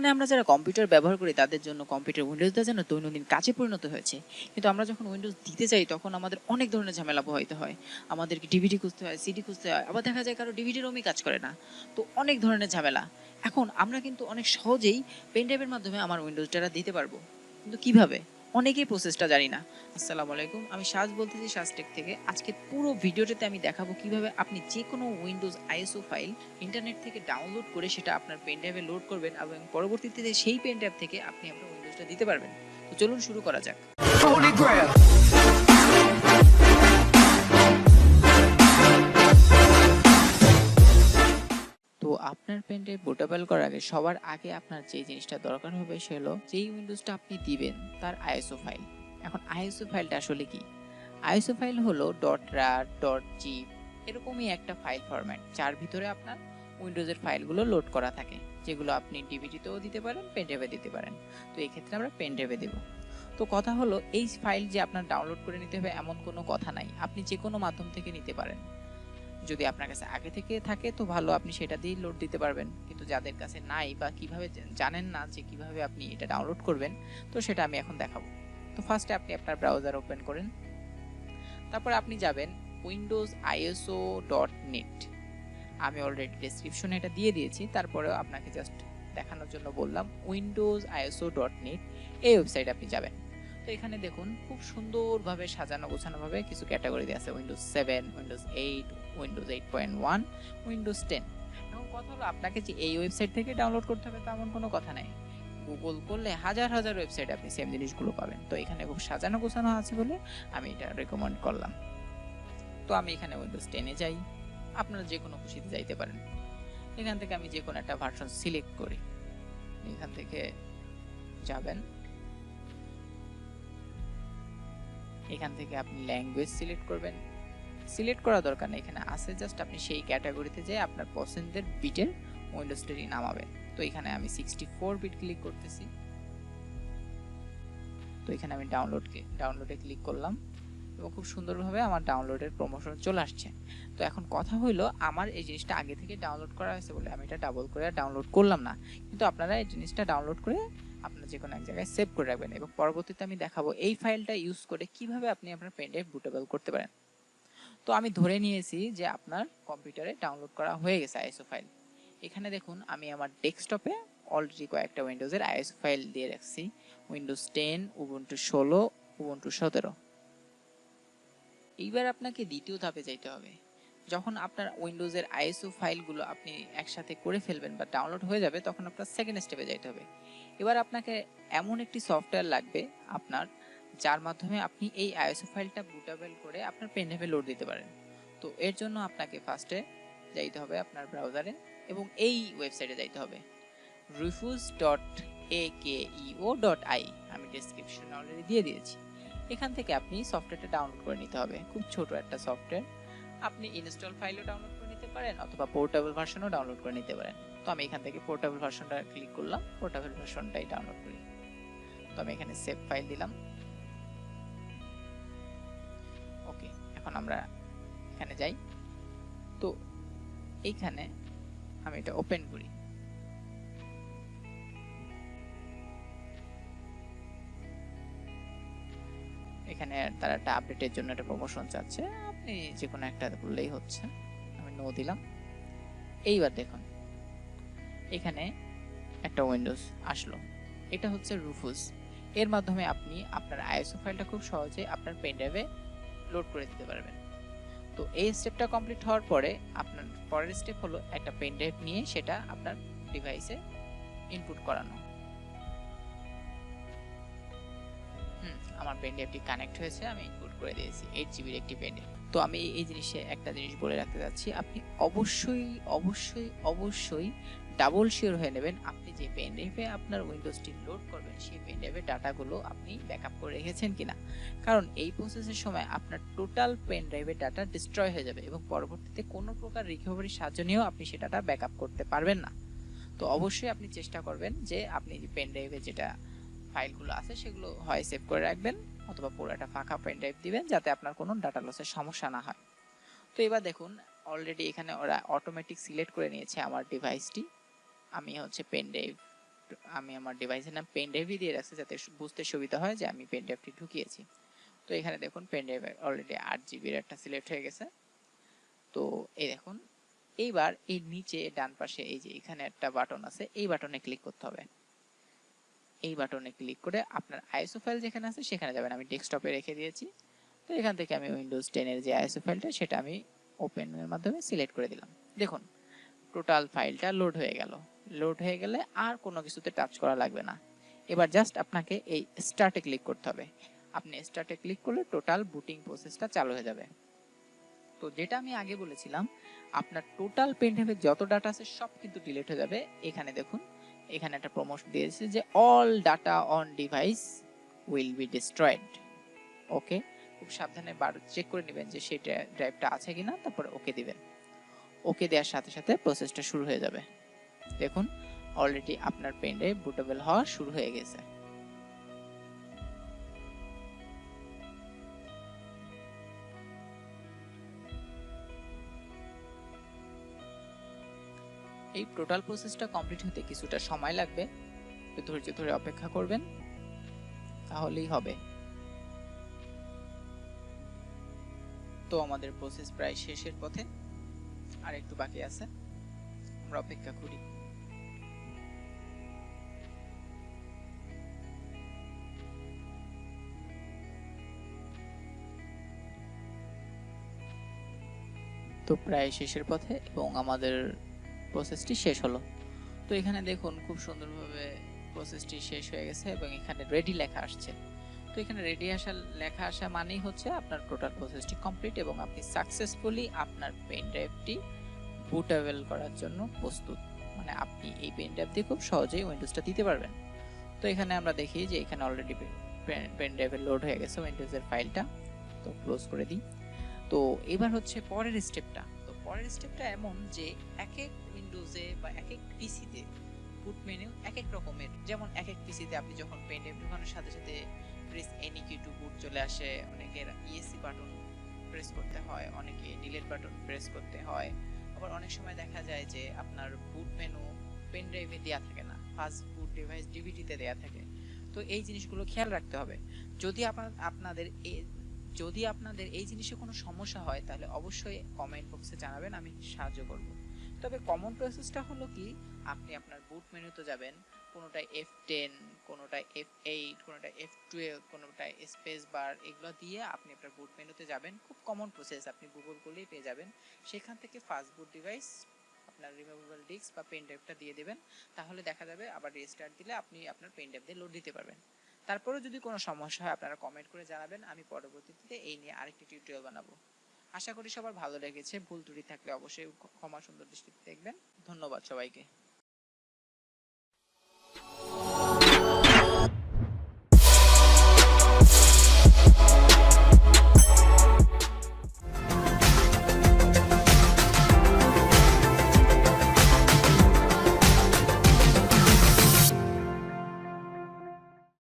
বর্তমানে আমরা যারা কম্পিউটার ব্যবহার করি, তাদের জন্য কম্পিউটার উইন্ডোজটা যেন দৈনন্দিন কাজে পরিণত হয়েছে। কিন্তু আমরা যখন উইন্ডোজ দিতে যাই, তখন আমাদের অনেক ধরনের ঝামেলা প্রভাবিত হয়। আমাদেরকে ডিভিডি খুঁজতে হয় সিডি খুঁজতে হয়, আবার দেখা যায় কারও ডিভিডি রোমই কাজ করে না। তো অনেক ধরনের ঝামেলা। এখন আমরা কিন্তু অনেক সহজেই পেন ড্রাইভের মাধ্যমে আমার উইন্ডোজটা দিতে পারব। কিন্তু কীভাবে? অনেকেই প্রসেসটা জানি না। আসসালামু আলাইকুম। আমি সাজ বলতেছি সাজটেক থেকে। আজকে পুরো ভিডিওটাতে আমি দেখাবো কীভাবে আপনি যে কোনো উইন্ডোজ আইএসও ফাইল ইন্টারনেট থেকে ডাউনলোড করে সেটা আপনার পেন ড্রাইভে লোড করবেন এবং পরবর্তীতে সেই পেন ড্রাইভ থেকে আপনি আপনার উইন্ডোজটা দিতে পারবেন। তো চলুন শুরু করা যাক। আপনার পেন ড্রাইভ বুটেবল করার আগে সবার আগে আপনার যে জিনিসটা দরকার হবে সে হলো যেই উইন্ডোজটা আপনি দিবেন তার আইএসও ফাইল এখন আইএসও ফাইলটা আসলে কি? আইএসও ফাইল হলো ডট রার ডট জিপ এরকমই একটা ফাইল ফরম্যাট যার ভিতরে আপনার উইন্ডোজের ফাইলগুলো লোড করা থাকে, যেগুলো আপনি ডিভিডিতেও দিতে পারেন পেনড্রাইভে দিতে পারেন। তো এই ক্ষেত্রে আমরা পেন ড্রাইভে দেবো। তো কথা হলো, এই ফাইল যে আপনার ডাউনলোড করে নিতে হবে এমন কোনো কথা নাই, আপনি যে কোনো মাধ্যম থেকে নিতে পারেন। যদি আপনার কাছে আগে থেকে থাকে, তো ভালো, আপনি সেটা দিয়েই লোড দিতে পারবেন। কিন্তু যাদের কাছে নাই বা কীভাবে জানেন না যে কীভাবে আপনি এটা ডাউনলোড করবেন, তো সেটা আমি এখন দেখাবো। তো ফার্স্টে আপনি আপনার ব্রাউজার ওপেন করেন। তারপর আপনি যাবেন উইন্ডোজ আইএসও ডট নেট আমি অলরেডি ডেসক্রিপশনে এটা দিয়ে দিয়েছি তারপরেও আপনাকে জাস্ট দেখানোর জন্য বললাম উইন্ডোজ আইএসও ডট নেট এই ওয়েবসাইটে আপনি যাবেন। তো এখানে দেখুন, খুব সুন্দরভাবে সাজানো, গোছানোভাবে কিছু ক্যাটাগরি দেওয়া আছে। Windows seven Windows eight Windows eight point one Windows ten এখন কথা হলো আপনাকে যে এই ওয়েবসাইট থেকে ডাউনলোড করতে হবে, তেমন কোনো কথা নেই। গুগল করলে হাজার হাজার ওয়েবসাইট আপনি সেম জিনিসগুলো পাবেন। তো এখানে খুব সাজানো, গোছানো আছে বলে আমি এটা রেকমেন্ড করলাম। তো আমি এখানে উইন্ডোজ টেনে যাই। আপনারা যে কোনো খুশিতে যাইতে পারেন। এখান থেকে আমি যে কোনো একটা ভার্সন সিলেক্ট করি। এখান থেকে যাবেন। এখান থেকে আপনি ল্যাঙ্গুয়েজ সিলেক্ট করবেন। সিলেক্ট করা দরকার নেই, এখানে আছে জাস্ট আপনি সেই ক্যাটাগরিতে যেয়ে আপনার পছন্দের বিটের উইন্ডোজ টেনই নামাবেন। তো এখানে আমি সিক্সটি ফোর বিট ক্লিক করতেছি। তো এখানে আমি ডাউনলোডকে ডাউনলোডে ক্লিক করলাম এবং খুব সুন্দরভাবে আমার ডাউনলোডের প্রমোশন চলে আসছে। তো এখন কথা হইল, আমার এই জিনিসটা আগে থেকে ডাউনলোড করা হয়েছে বলে আমি এটা ডাবল করে ডাউনলোড করলাম না। কিন্তু আপনারা এই জিনিসটা ডাউনলোড করে আপনার যে কোনো এক জায়গায় সেভ করে রাখবেন এবং পরবর্তীতে আমি দেখাবো এই ফাইলটা ইউজ করে কীভাবে আপনি আপনার পেন ড্রাইভ বুটেবল করতে পারেন। তো আমি ধরে নিয়েছি যে আপনার কম্পিউটারে ডাউনলোড করা হয়ে গেছে আইএসও ফাইল এখানে দেখুন, আমি আমার ডেস্কটপে অলরেডি কয়েকটা উইন্ডোজের আইএসও ফাইল দিয়ে রাখছি। উইন্ডোজ টেন উবুন্টু ষোলো উবুন্টু সতেরো। এইবার আপনাকে দ্বিতীয় ধাপে যাইতে হবে। যখন আপনার উইন্ডোজের আইএসও ফাইলগুলো আপনি একসাথে করে ফেলবেন বা ডাউনলোড হয়ে যাবে, তখন আপনার সেকেন্ড স্টেপে যাইতে হবে। এবার আপনাকে এমন একটি সফটওয়্যার লাগবে, আপনার, যার মাধ্যমে আপনি এই আইএসও ফাইলটা বুটাবেল করে আপনার পেন ড্রাইভে লোড দিতে পারেন। তো এর জন্য আপনাকে ফার্স্টে যাইতে হবে আপনার ব্রাউজারে এবং এই ওয়েবসাইটে যাইতে হবে। Refuse dot akeo dot ie আমি ডেসক্রিপশনে অলরেডি দিয়ে দিয়েছি। এখান থেকে আপনি সফটওয়্যারটা ডাউনলোড করে নিতে হবে। খুব ছোট একটা সফটওয়্যার আপনি ইনস্টল ফাইলও ডাউনলোড করে নিতে পারেন অথবা পোর্টেবল ভার্সনও ডাউনলোড করে নিতে পারেন। তো আমি এখান থেকে পোর্টেবল ভার্সনটা ক্লিক করলাম। পোর্টেবল ভার্সনটাই ডাউনলোড করি। তো আমি এখানে সেভ ফাইল দিলাম। ওকে এখন আমরা এখানে যাই। তো এইখানে আমি এটা ওপেন করি। এখানে তারা একটা আপডেটের জন্য একটা প্রমোশন চাচ্ছে। আপনি যে কোনো একটা বললেই হচ্ছে। আমি নো দিলাম। এইবার দেখুন। এখানে একটা উইন্ডোজ আসলো। এটা হচ্ছে রুফুস এর মাধ্যমে আপনি আপনার আইএসও ফাইলটা খুব সহজে আপনার পেনড্রাইভে লোড করে দিতে পারবেন। তো এই স্টেপটা কমপ্লিট হওয়ার পরে আপনার পরের স্টেপ হলো একটা পেনড্রাইভ নিয়ে সেটা আপনার ডিভাইসে ইনপুট করানো। হুম, আমার পেন ড্রাইভটি কানেক্ট হয়েছে, আমি ইনপুট করে দিয়েছি। এইট জিবির একটি পেন ড্রাইভ তো আমি এই জিনিসে একটা জিনিস বলে রাখতে যাচ্ছি। আপনি অবশ্যই অবশ্যই অবশ্যই ডাবল শিওর হয়ে নেবেন আপনি যে পেন ড্রাইভে আপনার উইন্ডোজটি লোড করবেন, সেই পেন ড্রাইভের ডাটাগুলো আপনি ব্যাকআপ করে রেখেছেন কিনা। কারণ এই প্রসেসের সময় আপনার টোটাল পেন ড্রাইভের ডাটা ডিস্ট্রয় হয়ে যাবে এবং পরবর্তীতে কোনো প্রকার রিকভারির সাহায্য নিয়েও আপনি সে ডাটা ব্যাকআপ করতে পারবেন না। তো অবশ্যই আপনি চেষ্টা করবেন যে আপনি পেন ড্রাইভে যেটা ফাইলগুলো আছে সেগুলো হয় সেভ করে রাখবেন। অথবা পুরো একটা ফাঁকা পেন ড্রাইভ দিবেন যাতে আপনার কোনো ডাটা লসের সমস্যা না হয়। তো এবার দেখুন অলরেডি এখানে ওরা অটোমেটিক সিলেক্ট করে নিয়েছে আমার ডিভাইসটি আমি হচ্ছে পেন ড্রাইভ আমি আমার ডিভাইসের নাম পেন ড্রাইভই দিয়ে রাখছি যাতে বুঝতে সুবিধা হয় যে আমি পেন ড্রাইভটি ঢুকিয়েছি। তো এখানে দেখুন পেন ড্রাইভ অলরেডি আট জিবির একটা সিলেক্ট হয়ে গেছে। তো এই দেখুন, এইবার এই নিচে ডান পাশে এই যে এখানে একটা বাটন আছে, এই বাটনে ক্লিক করতে হবে। এই বাটনে ক্লিক করে আপনার আইএসও ফাইল যেখানে আছে সেখানে যাবেন। আমি ডেস্কটপে রেখে দিয়েছি। তো এখান থেকে আমি উইন্ডোজ টেনের যে আইএসও ফাইলটা সেটা আমি ওপেনের মাধ্যমে সিলেক্ট করে দিলাম। দেখুন টোটাল ফাইলটা লোড হয়ে গেল। লোড হয়ে গেলে আর কোনো কিছুতে টাচ করা লাগবে না। এবার জাস্ট আপনাকে এই স্টার্টে ক্লিক করতে হবে। আপনি স্টার্টে ক্লিক করলে টোটাল বুটিং প্রসেসটা চালু হয়ে যাবে। তো যেটা আমি আগে বলেছিলাম, আপনার টোটাল পেনড্রাইভে যত ডাটা আছে সব কিন্তু ডিলিট হয়ে যাবে। এখানে দেখুন এখানে একটা প্রমোশন দিয়েছে যে all data on device will be destroyed okay খুব সাবধানে বার চেক করে নেবেন যে সেই ড্রাইভটা আছে কিনা, তারপর ওকে দিবেন। ওকে দেওয়ার সাথে সাথে প্রসেসটা শুরু হয়ে যাবে। দেখুন অলরেডি আপনার পেন্ডে বুটেবল হওয়া শুরু হয়ে গেছে। এই টোটাল প্রসেসটা কমপ্লিট হতে কিছুটা সময় লাগবে। একটু ধৈর্য ধরে অপেক্ষা করবেন, তাহলেই হবে। তো আমাদের প্রসেস প্রায় শেষের পথে। আর একটু বাকি আছে, আমরা অপেক্ষা করি। তো প্রায় শেষের পথে এবং আমাদের প্রসেসটি শেষ হলো। তো এখানে দেখুন খুব সুন্দরভাবে প্রসেসটি শেষ হয়ে গেছে এবং এখানে রেডি লেখা আসছে। তো এখানে রেডি আসা, লেখা আসা মানেই হচ্ছে আপনার টোটাল প্রসেসটি কমপ্লিট এবং আপনি সাকসেসফুলি আপনার পেন ড্রাইভটি বুটেবল করার জন্য প্রস্তুত। মানে আপনি এই পেন ড্রাইভ দিয়ে খুব সহজেই উইন্ডোজটা দিতে পারবেন। তো এখানে আমরা দেখি যে এখানে অলরেডি পেন ড্রাইভে লোড হয়ে গেছে উইন্ডোজের ফাইলটা তো ক্লোজ করে দিই। তো এবার হচ্ছে পরের স্টেপটা পরের স্টেপটা এমন যে এক এক উইন্ডোজে বা এক এক পিসিতে বুট মেনু এক এক রকমের। যেমন এক এক পিসিতে আপনি যখন পেন ড্রাইভ ঢোকানোর সাথে সাথে press any key to boot চলে আসে, অনেকের ইএসসি বাটন প্রেস করতে হয়, অনেকে ডিলিট বাটন প্রেস করতে হয়। আবার অনেক সময় দেখা যায় যে আপনার বুট মেনু পেন ড্রাইভে দেওয়া থাকে না ফার্স্ট বুট ডিভাইস ডিভিডিতে দেওয়া থাকে। তো এই জিনিসগুলো খেয়াল রাখতে হবে। যদি আপনার আপনাদের যদি আপনাদের এই জিনিসে কোনো সমস্যা হয়, তাহলে অবশ্যই কমেন্ট বক্সে জানাবেন, আমি সাহায্য করব। তবে কমন প্রসেসটা হলো কি, আপনি আপনার বুট মেনুতে যাবেন, কোনোটায় এফ টেন কোনোটায় এফ এইট কোনোটা এফ টুয়েলভ কোনোটায় স্পেস বার এগুলো দিয়ে আপনি আপনার বুট মেনুতে যাবেন। খুব কমন প্রসেস আপনি গুগল করলেই পেয়ে যাবেন। সেখান থেকে ফাস্ট বুট ডিভাইস আপনার রিমুভেবল ডিস্ক বা পেন ড্রাইভটা দিয়ে দেবেন। তাহলে দেখা যাবে আবার রিস্টার্ট দিলে আপনি আপনার পেন ড্রাইভ দিয়ে লোড দিতে পারবেন। তারপরেও যদি কোনো সমস্যা হয়, আপনারা কমেন্ট করে জানাবেন। আমি পরবর্তীতে এই নিয়ে আরেকটি টিউটোরিয়াল বানাবো। আশা করি সবার ভালো লেগেছে। ভুল ত্রুটি থাকলে অবশ্যই ক্ষমা সুন্দর দৃষ্টিতে দেখবেন। ধন্যবাদ সবাইকে।